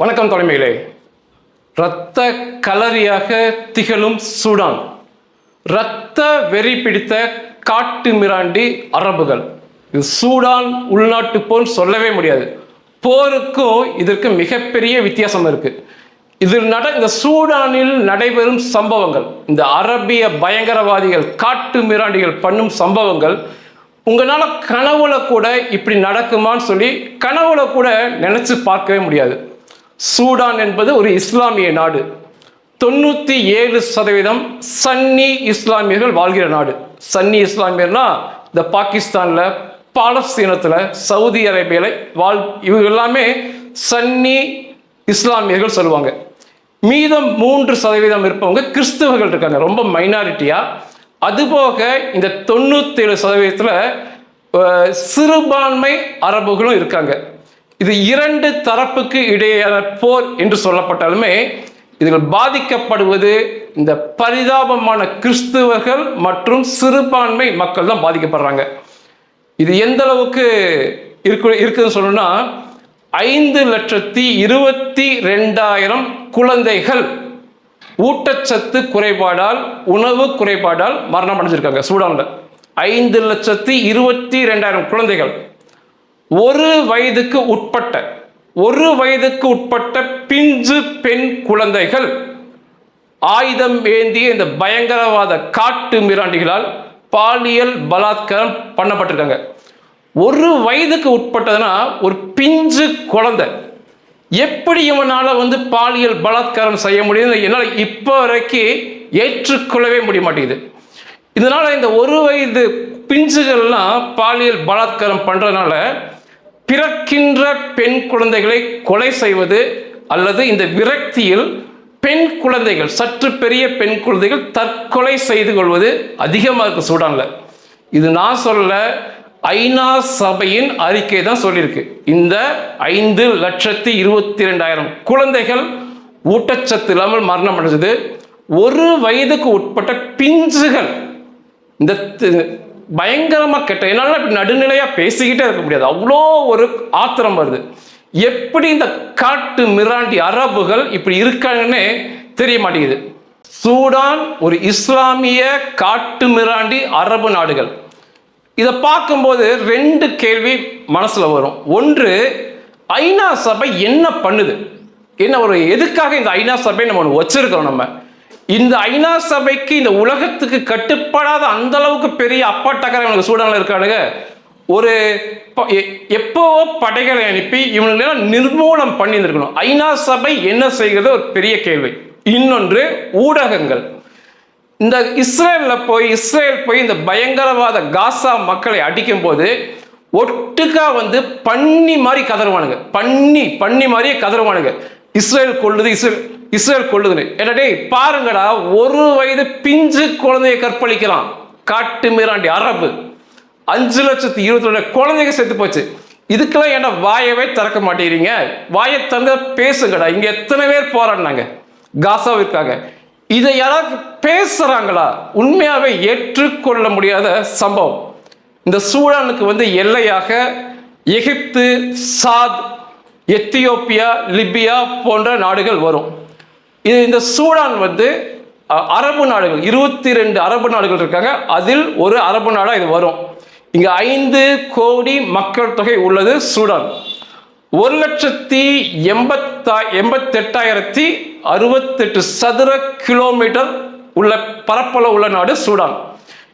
வணக்கம் தலைமைகளே இரத்த கலரியாக திகழும் சூடான். இரத்த வெறி பிடித்த காட்டு மிராண்டி அரபுகள். இது சூடான் உள்நாட்டு போர் சொல்லவே முடியாது. போருக்கும் இதற்கு மிகப்பெரிய வித்தியாசம் இருக்கு. இதில் நட இந்த சூடானில் நடைபெறும் சம்பவங்கள் இந்த அரபிய பயங்கரவாதிகள் காட்டு மிராண்டிகள் பண்ணும் சம்பவங்கள் உங்களால் கனவுல கூட இப்படி நடக்குமான்னு சொல்லி கனவுல கூட நினைச்சு பார்க்கவே முடியாது. சூடான் என்பது ஒரு இஸ்லாமிய நாடு. தொண்ணூற்றி ஏழு சதவீதம் சன்னி இஸ்லாமியர்கள் வாழ்கிற நாடு. சன்னி இஸ்லாமியர்னா இந்த பாகிஸ்தானில் பாலஸ்தீனத்தில் சவுதி அரேபியாவில் வாழ் இவங்க எல்லாமே சன்னி இஸ்லாமியர்கள் சொல்லுவாங்க. மீதம் மூன்று சதவீதம் இருப்பவங்க கிறிஸ்தவர்கள் இருக்காங்க. ரொம்ப மைனாரிட்டியாக அதுபோக இந்த தொண்ணூத்தேழு சதவீதத்தில் சிறுபான்மை அரபுகளும் இருக்காங்க. இது இரண்டு தரப்புக்கு இடையேயான போர் என்று சொல்லப்பட்டாலுமே இதில் பாதிக்கப்படுவது இந்த பரிதாபமான கிறிஸ்துவர்கள் மற்றும் சிறுபான்மை மக்கள் தான் பாதிக்கப்படுறாங்க. இது எந்த அளவுக்கு இருக்கு இருக்குதுன்னு சொல்லணும்னா ஐந்து லட்சத்தி இருபத்தி ரெண்டாயிரம் குழந்தைகள் ஊட்டச்சத்து குறைபாடால் உணவு குறைபாடால் மரணம் அடைஞ்சிருக்காங்க சூடானில் ஐந்து லட்சத்தி இருபத்தி ரெண்டாயிரம் குழந்தைகள். ஒரு வயதுக்கு உட்பட்ட ஒரு வயதுக்கு உட்பட்ட பிஞ்சு பெண் குழந்தைகள் ஆயுதம் ஏந்திய இந்த பயங்கரவாத காட்டு மிராண்டிகளால் பாலியல் பலாத்காரம் பண்ணப்பட்டிருக்காங்க. ஒரு வயதுக்கு உட்பட்டதுன்னா ஒரு பிஞ்சு குழந்தை. எப்படி இவனால் வந்து பாலியல் பலாத்காரம் செய்ய முடியும் என்னால் இப்போ வரைக்கும் ஏற்றுக்கொள்ளவே முடிய மாட்டேங்குது. இதனால் இந்த ஒரு வயது பிஞ்சுகள்லாம் பாலியல் பலாத்காரம் பண்ணுறதுனால பிறக்கின்ற பெண் குழந்தைகளை கொலை செய்வது அல்லது இந்த விரக்தியில் பெண் குழந்தைகள் சற்று பெரிய பெண் குழந்தைகள் தற்கொலை செய்து கொள்வது அதிகமாக இருக்கு சூடான்ல. இது நான் சொல்ல ஐநா சபையின் அறிக்கை தான் சொல்லியிருக்கு. இந்த ஐந்து லட்சத்தி இருபத்தி ரெண்டாயிரம் குழந்தைகள் ஊட்டச்சத்து இல்லாமல் மரணம் அடைஞ்சது. ஒரு வயதுக்கு உட்பட்ட பிஞ்சுகள் இந்த பயங்கரமாக கெட்ட என்னால் இப்படி நடுநிலையாக பேசிக்கிட்டே இருக்க முடியாது. அவ்வளோ ஒரு ஆத்திரம் வருது. எப்படி இந்த காட்டு மிராண்டி அரபுகள் இப்படி இருக்காங்கன்னே தெரிய மாட்டேங்குது. சூடான் ஒரு இஸ்லாமிய காட்டு மிராண்டி அரபு நாடுகள். இதை பார்க்கும்போது ரெண்டு கேள்வி மனசில் வரும். ஒன்று ஐநா சபை என்ன பண்ணுது? என்ன ஒரு எதுக்காக இந்த ஐநா சபை நம்ம ஒன்று வச்சிருக்கிறோம் நம்ம? இந்த ஐநா சபைக்கு இந்த உலகத்துக்கு கட்டுப்படாத அந்த அளவுக்கு பெரிய அப்பாட்டக்காரங்க சூடானில் இருக்கானுங்க. ஒரு ப- எ- எப்போவோ படைகளை அனுப்பி இவங்களெல்லாம் நிர்மூலம் பண்ணியிருந்திருக்கணும். ஐநா சபை என்ன செய்கிறது? ஒரு பெரிய கேள்வி. இன்னொன்று ஊடகங்கள். இந்த இஸ்ரேலில் போய் இஸ்ரேல் போய் இந்த பயங்கரவாத காசா மக்களை அடிக்கும் போது ஒட்டுக்கா வந்து பன்னி மாதிரி கதறுவானுங்க. பன்னி பன்னி மாதிரியே கதறுவானுங்க. இஸ்ரேல் கொள்ளுது இஸ்ரேல் இஸ்ரேல் கொள்ளுதுன்னு. ஏன்னா டேய் பாருங்கடா ஒரு வயது பிஞ்சு குழந்தையை கற்பழிக்கலாம். காட்டு மீராண்டி அரபு. அஞ்சு லட்சத்தி இருபத்தி ரெண்டு குழந்தைங்க செத்து போச்சு. இதுக்கெல்லாம் ஏன்டா வாயவே திறக்க மாட்டேங்கிறீங்க? வாயை திறந்து பேசுங்கடா. இங்க எத்தனை பேர் போராடினாங்க? காசாவிற்காக. இதை யாராவது பேசுறாங்களா? உண்மையாகவே ஏற்றுக்கொள்ள முடியாத சம்பவம். இந்த சூடானுக்கு வந்து எல்லையாக எகிப்து சாத் எத்தியோப்பியா லிபியா போன்ற நாடுகள் வரும். இது இந்த சூடான் வந்து அ, அரபு நாடுகள் இருபத்தி ரெண்டு அரபு நாடுகள் இருக்காங்க. அதில் ஒரு அரபு நாடாக இது வரும். இங்கே ஐந்து கோடி மக்கள் தொகை உள்ளது சூடான். ஒரு லட்சத்தி எண்பத்தா எண்பத்தெட்டாயிரத்தி அறுபத்தெட்டு சதுர கிலோமீட்டர் உள்ள பரப்பளவு உள்ள நாடு சூடான்.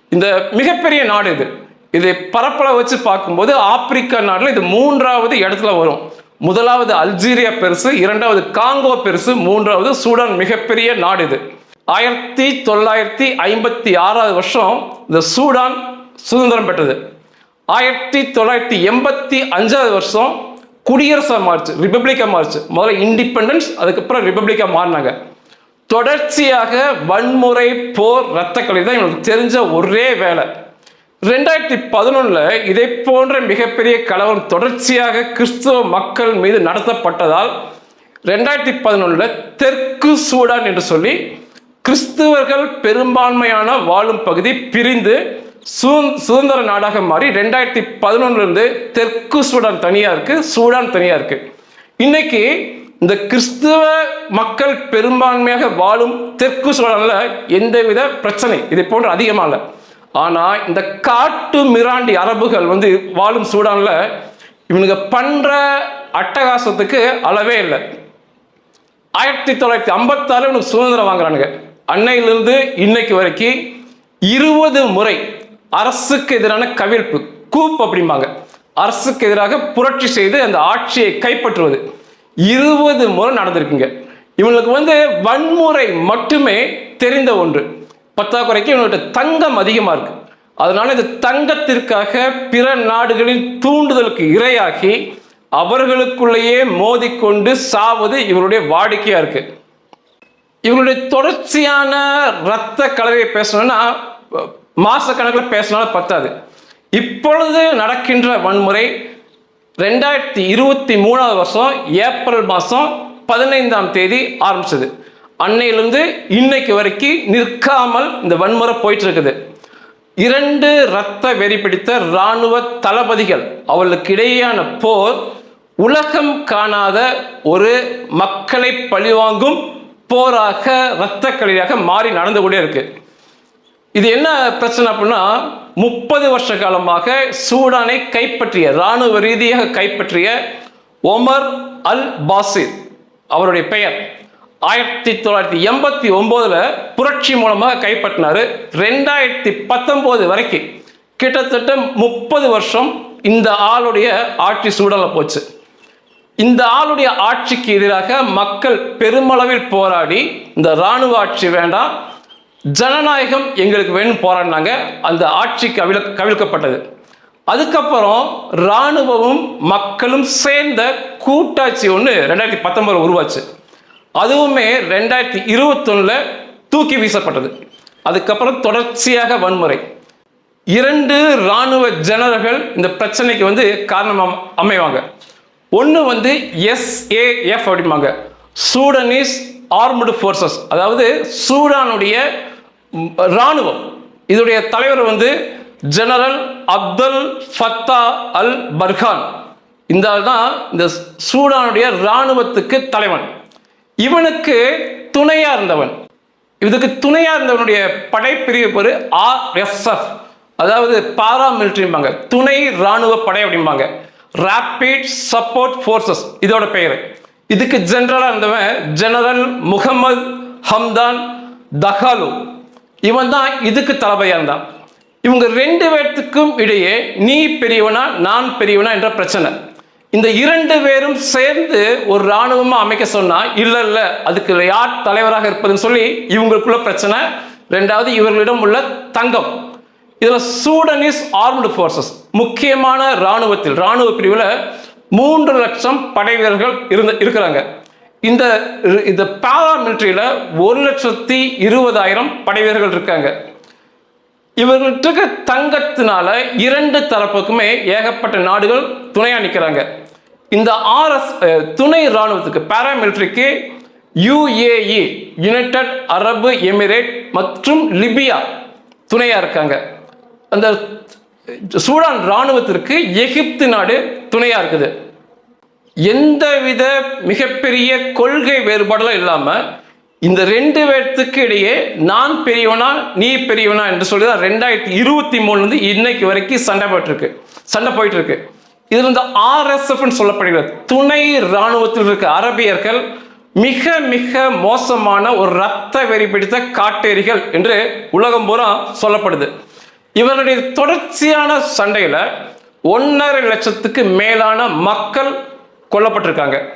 இந்த மிகப்பெரிய நாடு இது. இது பரப்பளவு வச்சு பார்க்கும்போது ஆப்பிரிக்கா நாட்டில் இது மூன்றாவது இடத்துல வரும். முதலாவது அல்ஜீரியா பெருசு இரண்டாவது காங்கோ பெருசு மூன்றாவது சூடான் மிகப்பெரிய நாடு இது. ஆயிரத்தி தொள்ளாயிரத்தி ஐம்பத்தி ஆறாவது வருஷம் இந்த சூடான் சுதந்திரம் பெற்றது. ஆயிரத்தி தொள்ளாயிரத்தி எண்பத்தி அஞ்சாவது வருஷம் குடியரசாக மாறிச்சு ரிப்பப்ளிக்காக மாறுச்சு முதல்ல இண்டிபெண்டன்ஸ் அதுக்கப்புறம் ரிப்பப்ளிக்காக மாறினாங்க. தொடர்ச்சியாக வன்முறை போர் ரத்தக்களி தான் இவங்களுக்கு தெரிஞ்ச ஒரே வேலை. ரெண்டாயிரத்தி பதினொன்றில் இதை போன்ற மிகப்பெரிய கலவரம் தொடர்ச்சியாக கிறிஸ்துவ மக்கள் மீது நடத்தப்பட்டதால் ரெண்டாயிரத்தி பதினொன்றில் தெற்கு சூடான் என்று சொல்லி கிறிஸ்துவர்கள் பெரும்பான்மையான வாழும் பகுதி பிரிந்து சுதந்திர நாடாக மாறி ரெண்டாயிரத்தி பதினொன்றுலேருந்து தெற்கு சூடான் தனியாக இருக்குது சூடான் தனியாக இருக்குது இன்னைக்கு இந்த கிறிஸ்துவ மக்கள் பெரும்பான்மையாக வாழும் தெற்கு சூடானில் எந்தவித பிரச்சனை இதை போன்று அதிகமாக இல்லை ஆனால் இந்த காட்டு மிராண்டி அரபுகள் வந்து வாழும் சூடானில் இவனுங்க பண்ணுற அட்டகாசத்துக்கு அளவே இல்லை. ஆயிரத்தி தொள்ளாயிரத்தி ஐம்பத்தாறு இவனுக்கு சுதந்திரம் வாங்குறானுங்க. அன்னையிலிருந்து இன்னைக்கு வரைக்கும் இருபது முறை அரசுக்கு எதிரான கவிழ்ப்பு கூப் அப்படிம்பாங்க. அரசுக்கு எதிராக புரட்சி செய்து அந்த ஆட்சியை கைப்பற்றுவது இருபது முறை நடந்திருக்குங்க. இவங்களுக்கு வந்து வன்முறை மட்டுமே தெரிந்த ஒன்று. பற்றாக்குறைக்கு இவங்கள்ட்ட தங்கம் அதிகமாக இருக்கு. அதனால் இந்த தங்கத்திற்காக பிற நாடுகளின் தூண்டுதலுக்கு இரையாகி அவர்களுக்குள்ளேயே மோதிக்கொண்டு சாவது இவருடைய வாடிக்கையாக இருக்கு. இவங்களுடைய தொடர்ச்சியான இரத்த கலவையை பேசணும்னா மாசக்கணக்கில் பேசினாலும் பத்தாது. இப்பொழுது நடக்கின்ற வன்முறை ரெண்டாயிரத்தி இருபத்தி மூணாவது வருஷம் ஏப்ரல் மாதம் பதினைந்தாம் தேதி ஆரம்பிச்சது. அன்னையிலிருந்து இன்னைக்கு வரைக்கும் நிற்காமல் இந்த வன்முறை போயிட்டு இருக்குது இரண்டு இரத்த வெறி பிடித்த இராணுவ தளபதிகள் அவளுக்கு இடையேயான போர் உலகம் காணாத ஒரு மக்களை பழிவாங்கும் போராக இரத்த களியாக மாறி நடந்து கொண்டே இருக்கு. இது என்ன பிரச்சனை அப்படின்னா முப்பது வருஷ காலமாக சூடானை கைப்பற்றிய இராணுவ ரீதியாக கைப்பற்றிய ஒமர் அல் பாசிர் அவருடைய பெயர். ஆயிரத்தி தொள்ளாயிரத்தி எண்பத்தி ஒம்போதில் புரட்சி மூலமாக கைப்பற்றினாரு. ரெண்டாயிரத்தி பத்தொம்போது வரைக்கும் கிட்டத்தட்ட முப்பது வருஷம் இந்த ஆளுடைய ஆட்சி சூழல போச்சு. இந்த ஆளுடைய ஆட்சிக்கு எதிராக மக்கள் பெருமளவில் போராடி இந்த இராணுவ ஆட்சி வேண்டாம் ஜனநாயகம் எங்களுக்கு வேணும் போராடினாங்க. அந்த ஆட்சி கவிழ கவிழ்க்கப்பட்டது. அதுக்கப்புறம் இராணுவமும் மக்களும் சேர்ந்த கூட்டாட்சி ஒன்று ரெண்டாயிரத்தி பத்தொன்பதில் உருவாச்சு. அதுவுமே ரெண்டாயிரத்தி இருபத்தொன்னில் தூக்கி வீசப்பட்டது. அதுக்கப்புறம் தொடர்ச்சியாக வன்முறை. இரண்டு இராணுவ ஜெனரல்கள் இந்த பிரச்சனைக்கு வந்து காரணம் அமைவாங்க. ஒன்று வந்து எஸ்ஏஎஃப் அப்படிம்பாங்க. Sudanese armed forces. அதாவது சூடானுடைய இராணுவம். இதோடைய தலைவர் வந்து general Abdel Fattah al Burhan இந்த தான் இந்த சூடானுடைய இராணுவத்துக்கு தலைவன். இவனுக்கு துணையா இருந்தவன். இதுக்கு துணையா இருந்தவனுடைய படைப்பிரிவு பேர் ஆர்எஸ்எஃப் அதாவது பாரா மிலிட்ரிம்பாங்க துணை ராணுவ படை அப்படிம்பாங்க. ரேபிட் சப்போர்ட் ஃபோர்ஸஸ் இதோட பெயர். இதுக்கு ஜென்ரலாக இருந்தவன் ஜெனரல் முகமது ஹம்தான் தஹாலு. இவன் தான் இதுக்கு தளபதியாக இருந்தான். இவங்க ரெண்டு பேர்த்துக்கும் இடையே நீ பெரியவனா நான் பெரியவனா என்ற பிரச்சனை. இந்த இரண்டு பேரும் சேர்ந்து ஒரு இராணுவமா அமைக்க சொன்னா இல்ல இல்ல அதுக்கு யார் தலைவராக இருப்பதுன்னு சொல்லி இவங்களுக்குள்ள பிரச்சனை. ரெண்டாவது இவர்களிடம் உள்ள தங்கம். இதுல சூடனிஸ் ஆர்ம்டு ஃபோர்ஸஸ் முக்கியமான இராணுவத்தில் இராணுவ பிரிவில் மூன்று லட்சம் படை வீரர்கள் இருந்த இருக்கிறாங்க. இந்த இந்த பேரா மிலிட்ரியில் ஒரு லட்சத்தி இருபதாயிரம் படை வீரர்கள் இருக்காங்க. இவர்கள்ட்ட தங்கத்தினால இரண்டு தரப்புக்குமே ஏகப்பட்ட நாடுகள் துணையா நிற்கிறாங்க இந்த ஆர்எஸ் துணை இராணுவத்துக்கு பாராமிலிட்டரிக்கு யுஏஇ யுனைடெட் அரபு எமிரேட் மற்றும் லிபியா துணையாக இருக்காங்க. அந்த சூடான் இராணுவத்திற்கு எகிப்து நாடு துணையாக இருக்குது. எந்தவித மிகப்பெரிய கொள்கை வேறுபாடெல்லாம் இல்லாமல் இந்த ரெண்டு பேர்த்துக்கு இடையே நான் பெரியவனா நீ பெரியவனா என்று சொல்லி தான் ரெண்டாயிரத்தி இருபத்தி மூணுலேருந்து இன்னைக்கு வரைக்கும் சண்டை போயிட்டுருக்கு சண்டை போயிட்டு இது இதுல இந்த சொல்லப்படுகிறது. துணை இராணுவத்தில் இருக்க அரபியர்கள் மிக மிக மோசமான ஒரு ரத்த வெறி பிடித்த காட்டேரிகள் என்று உலகம் பூரா சொல்லப்படுது. இவருடைய தொடர்ச்சியான சண்டையில் ஒன்றரை லட்சத்துக்கு மேலான மக்கள் கொல்லப்பட்டிருக்காங்க.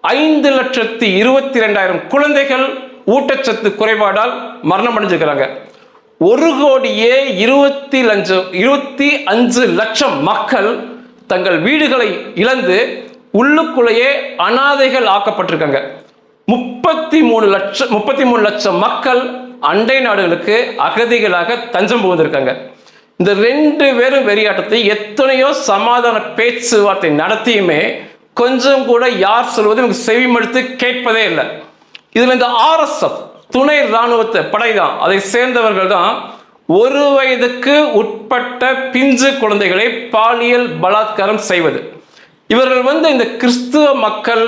ஐந்து லட்சத்தி இருபத்தி ரெண்டாயிரம் குழந்தைகள் ஊட்டச்சத்து குறைபாடால் மரணம் அடைஞ்சிருக்கிறாங்க. ஒரு கோடியே இருபத்தி லஞ்சம் இருபத்தி அஞ்சு லட்சம் மக்கள் தங்கள் வீடுகளை இழந்து உள்ளுக்குள்ளேயே அனாதைகள் ஆக்கப்பட்டிருக்காங்க. முப்பத்தி மூணு லட்சம் முப்பத்தி மூணு லட்சம் மக்கள் அண்டை நாடுகளுக்கு அகதிகளாக தஞ்சம் புகுந்திருக்காங்க. இந்த ரெண்டு பேரும் வெறியாட்டத்தை எத்தனையோ சமாதான பேச்சுவார்த்தை நடத்தியுமே கொஞ்சம் கூட யார் சொல்வதும் இவங்க செவிமடுத்து கேட்பதே இல்லை. இதில் இந்த ஆர்எஸ்எஃப் துணை இராணுவத்தை படை தான். அதை சேர்ந்தவர்கள் தான் ஒரு வயதுக்கு உட்பட்ட பிஞ்சு குழந்தைகளை பாலியல் பலாத்காரம் செய்வது. இவர்கள் வந்து இந்த கிறிஸ்துவ மக்கள்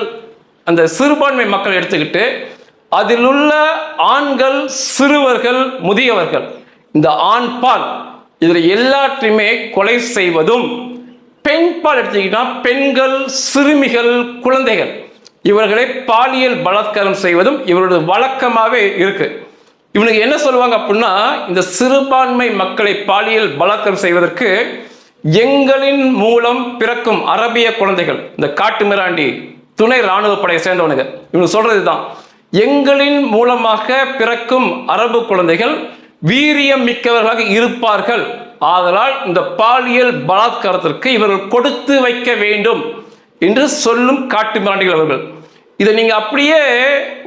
அந்த சிறுபான்மை மக்கள் எடுத்துக்கிட்டு அதில் உள்ள ஆண்கள் சிறுவர்கள் முதியவர்கள் இந்த ஆண் பால் இதில் எல்லாற்றையுமே கொலை செய்வதும் பெண் பால் எடுத்துக்கிட்டா பெண்கள் சிறுமிகள் குழந்தைகள் இவர்களை பாலியல் பலாத்காரம் செய்வதும் இவரோட வழக்கமாகவே இருக்குது இவனுக்கு என்ன சொல்லுவாங்க அப்படின்னா இந்த சிறுபான்மை மக்களை பாலியல் பலாத்காரம் செய்வதற்கு எங்களின் மூலம் பிறக்கும் அரபிய குழந்தைகள் இந்த காட்டு மிராண்டி துணை ராணுவ படையை சேர்ந்தவனுங்க. இவங்க சொல்றது தான் எங்களின் மூலமாக பிறக்கும் அரபு குழந்தைகள் வீரியம் மிக்கவர்களாக இருப்பார்கள். ஆதலால் இந்த பாலியல் பலாத்காரத்திற்கு இவர்கள் கொடுத்து வைக்க வேண்டும் என்று சொல்லும் காட்டு மிராண்டிகள் அவர்கள். இதை நீங்க அப்படியே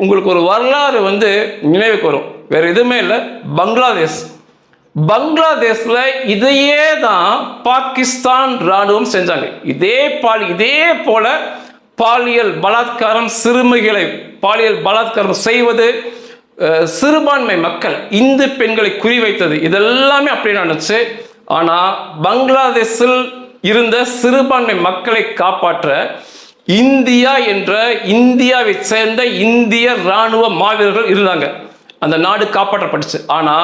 உங்களுக்கு ஒரு வரலாறு வந்து நினைவுக்கு வரும். வேற எதுவுமே இல்லை. பங்களாதேஷ். பங்களாதேஷில் இதையே தான் பாகிஸ்தான் ராணுவம் செஞ்சாங்க. இதே பால் இதே போல பாலியல் பலாத்காரம் சிறுமிகளை பாலியல் பலாத்காரம் செய்வது சிறுபான்மை மக்கள் இந்து பெண்களை குறிவைத்தது இதெல்லாமே அப்படி நடந்துச்சு ஆனால் பங்களாதேஷில் இருந்த சிறுபான்மை மக்களை காப்பாற்ற இந்தியா என்ற இந்தியாவை சேர்ந்த இந்திய ராணுவ மாவீரர்கள் இருந்தாங்க. அந்த நாடு காப்பாற்றப்பட்டுச்சு. ஆனா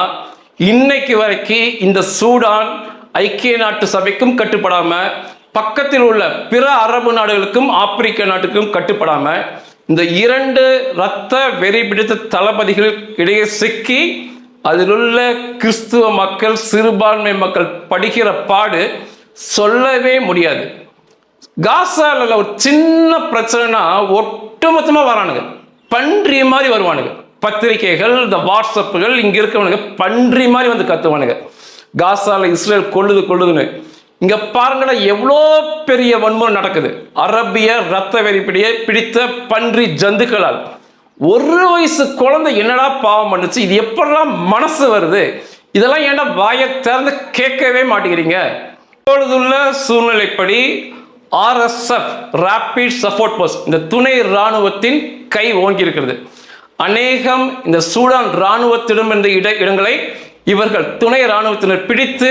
இன்னைக்கு வரைக்கும் இந்த சூடான் ஐக்கிய நாட்டு சபைக்கும் கட்டுப்படாம பக்கத்தில் உள்ள பிற அரபு நாடுகளுக்கும் ஆப்பிரிக்க நாட்டுக்கும் கட்டுப்படாம இந்த இரண்டு இரத்த வெறி பிடித்த தளபதிகள் இடையே சிக்கி அதிலுள்ள கிறிஸ்துவ மக்கள் சிறுபான்மை மக்கள் படிக்கிற பாடு சொல்லவே முடியாது. காசால ஒரு சின்ன பிரச்சனைனா ஒட்டுமொத்தமாக வரானுங்க. பன்றி மாதிரி வருவானுங்க. பத்திரிகைகள் இந்த வாட்ஸ்அப்புகள் இங்கே இருக்கவனுங்க பன்றி மாதிரி வந்து கத்துவானுங்க. காசாவில் இஸ்ரேல் கொள்ளுது கொள்ளுதுன்னு. இங்க பாருங்கன்னா எவ்வளோ பெரிய வன்முறை நடக்குது. அரபிய ரத்த வெறிப்பிடியை பிடித்த பன்றி ஜந்துக்களால். ஒரு வயசு குழந்தை என்னடா பாவம் பண்ணுச்சு? இது எப்படிலாம் மனசு வருது? இதெல்லாம் ஏன்டா வாயை திறந்து கேட்கவே மாட்டேங்கிறீங்க? இப்பொழுதுள்ள சூழ்நிலைப்படி ஆர்எஸ்எஃப் ரேபிட் சப்போர்ட் போஸ்ட் இந்த துணை இராணுவத்தின் கை ஓங்கி இருக்கிறது. அநேகம் இந்த சூடான் இராணுவத்திடம் இருந்த இட இடங்களை இவர்கள் துணை இராணுவத்தினர் பிடித்து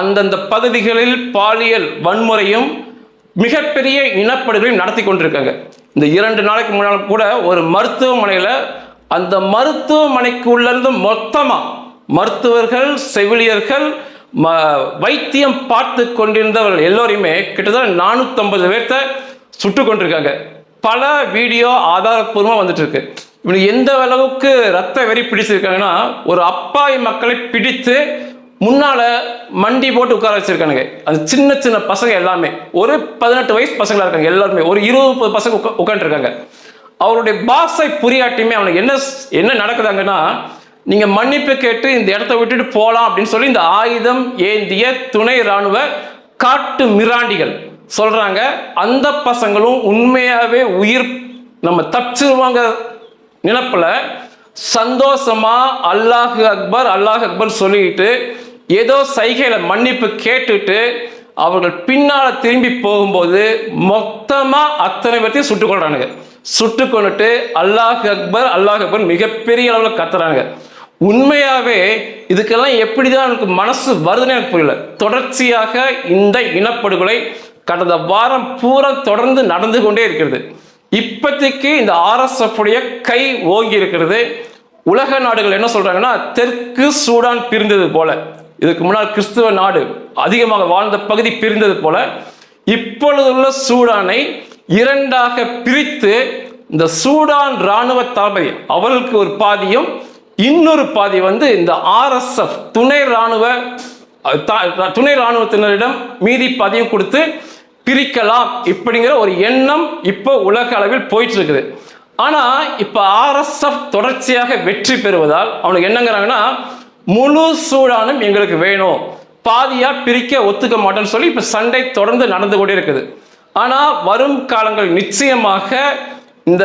அந்தந்த பகுதிகளில் பாலியல் வன்முறையும் மிகப்பெரிய இனப்படுகளையும் நடத்தி கொண்டிருக்காங்க. இந்த இரண்டு நாளைக்கு முன்னால் கூட ஒரு மருத்துவமனையில் அந்த மருத்துவமனைக்கு உள்ளிருந்து மொத்தமாக மருத்துவர்கள் செவிலியர்கள் ம வைத்தியம் பார்த்து கொண்டிருந்தவர்கள் எல்லோரையுமே கிட்டத்தட்ட நானூற்றம்பது பேர்த்த சுட்டு கொண்டிருக்காங்க. பல வீடியோ ஆதாரப்பூர்வமாக வந்துட்டு இருக்கு. இவனுக்கு எந்த அளவுக்கு ரத்த வெறி பிடிச்சிருக்காங்கன்னா ஒரு அப்பாவி மக்களை பிடித்து முன்னால மண்டி போட்டு உட்கார வச்சிருக்கானுங்க. அது சின்ன சின்ன பசங்க எல்லாமே. ஒரு பதினெட்டு வயசு பசங்களா இருக்காங்க எல்லாருமே. ஒரு இருபது முப்பது பசங்க உட்கா உட்காந்துருக்காங்க அவருடைய பாஷை புரியாட்டியுமே அவனுக்கு என்ன என்ன நடக்குதாங்கன்னா நீங்க மன்னிப்பு கேட்டு இந்த இடத்த விட்டுட்டு போகலாம் அப்படின்னு சொல்லி இந்த ஆயுதம் ஏந்திய துணை ராணுவ காட்டு மிராண்டிகள் சொல்றாங்க. அந்த பசங்களும் உண்மையாவே உயிர் நம்ம தப்பிச்சிருவாங்க. நினப்பில் சந்தோஷமா அல்லாஹ் அக்பர் அல்லாஹ் அக்பர் சொல்லிக்கிட்டு ஏதோ சைகையில மன்னிப்பு கேட்டுட்டு அவர்கள் பின்னால திரும்பி போகும்போது மொத்தமா அத்தனை பேர்த்தையும் சுட்டுக் கொள்றானுங்க சுட்டு கொண்டுட்டு அல்லாஹ் அக்பர் அல்லாஹ் அக்பர் மிகப்பெரிய அளவில் கத்துறாங்க உண்மையாவே இதுக்கெல்லாம் எப்படிதான் எனக்கு மனசு வருதுன்னு எனக்கு புரியல. தொடர்ச்சியாக இந்த இனப்படுகொலை கடந்த வாரம் பூரா தொடர்ந்து நடந்து கொண்டே இருக்கிறது. இப்போதைக்கு இந்த ஆர்எஸ்எஃப் உடைய கை ஓங்கி இருக்கிறது. உலக நாடுகள் என்ன சொல்றாங்கன்னா தெற்கு சூடான் பிரிந்தது போல. இதுக்கு முன்னால் கிறிஸ்துவ நாடு அதிகமாக வாழ்ந்த பகுதி பிரிந்தது போல. இப்பொழுதுள்ள சூடானை இரண்டாக பிரித்து இந்த சூடான் இராணுவ தளபதி அவர்களுக்கு ஒரு பாதியும் இன்னொரு பாதி வந்து இந்த ஆர்எஸ்எஃப் துணை இராணுவ துணை இராணுவத்தினரிடம் மீதி பாதியும் கொடுத்து பிரிக்கலாம் இப்படிங்கிற ஒரு எண்ணம் இப்போ உலக அளவில் போயிட்டு இருக்குது ஆனால் இப்போ ஆர்எஸ்எஃப் தொடர்ச்சியாக வெற்றி பெறுவதால் அவனுக்கு என்னங்கிறாங்கன்னா முழு சூடானும் எங்களுக்கு வேணும். பாதியாக பிரிக்க ஒத்துக்க மாட்டேன்னு சொல்லி இப்போ சண்டை தொடர்ந்து நடந்து கொண்டே இருக்குது ஆனால் வரும் காலங்கள் நிச்சயமாக இந்த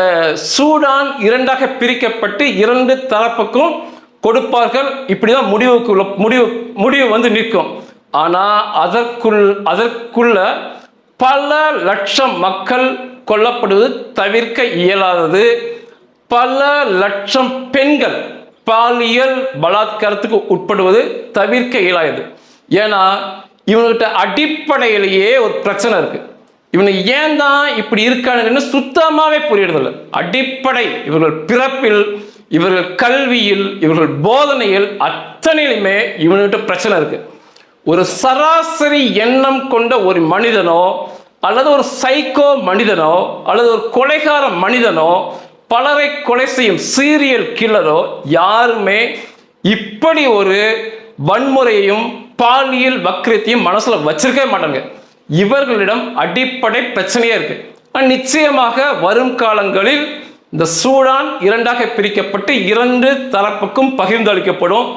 சூடான் இரண்டாக பிரிக்கப்பட்டு இரண்டு தரப்புக்கும் கொடுப்பார்கள். இப்படி தான் முடிவுக்குள்ள முடிவு முடிவு வந்து நிற்கும். ஆனால் அதற்குள் அதற்குள்ள பல லட்சம் மக்கள் கொல்லப்படுவது தவிர்க்க இயலாதது. பல லட்சம் பெண்கள் பாலியல் பலாத்காரத்துக்கு உட்படுவது தவிர்க்க இயலாதது ஏன்னா இவங்ககிட்ட அடிப்படையிலேயே ஒரு பிரச்சனை இருக்கு. இவனை ஏன் தான் இப்படி இருக்கானுங்கன்னு சுத்தமாகவே புரியறதில்ல. அடிப்படை இவர்கள் பிறப்பில் இவர்கள் கல்வியில் இவர்கள் போதனையில் அத்தனையிலுமே இவனுக்கிட்ட பிரச்சனை இருக்குது ஒரு சராசரி எண்ணம் கொண்ட ஒரு மனிதனோ அல்லது ஒரு சைக்கோ மனிதனோ அல்லது ஒரு கொலைகார மனிதனோ பலரை கொலை செய்யும் சீரியல் கில்லரோ யாருமே இப்படி ஒரு வன்முறையையும் பாலியல் வக்கிரத்தையும் மனசில் வச்சிருக்கவே மாட்டாங்க இவர்களிடம் அடிப்படை பிரச்சனையே இருக்கு. நிச்சயமாக வரும் காலங்களில் இந்த சூடான் இரண்டாக பிரிக்கப்பட்டு இரண்டு தரப்புக்கும் பகிர்ந்தளிக்கப்படும்.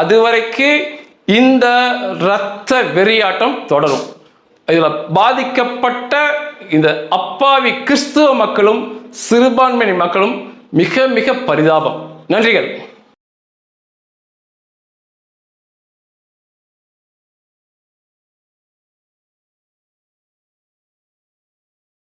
அதுவரைக்கு இந்த இரத்த வெறியாட்டம் தொடரும். இதில் பாதிக்கப்பட்ட இந்த அப்பாவி கிறிஸ்துவ மக்களும் சிறுபான்மையின மக்களும் மிக மிக பரிதாபம். நன்றிகள்.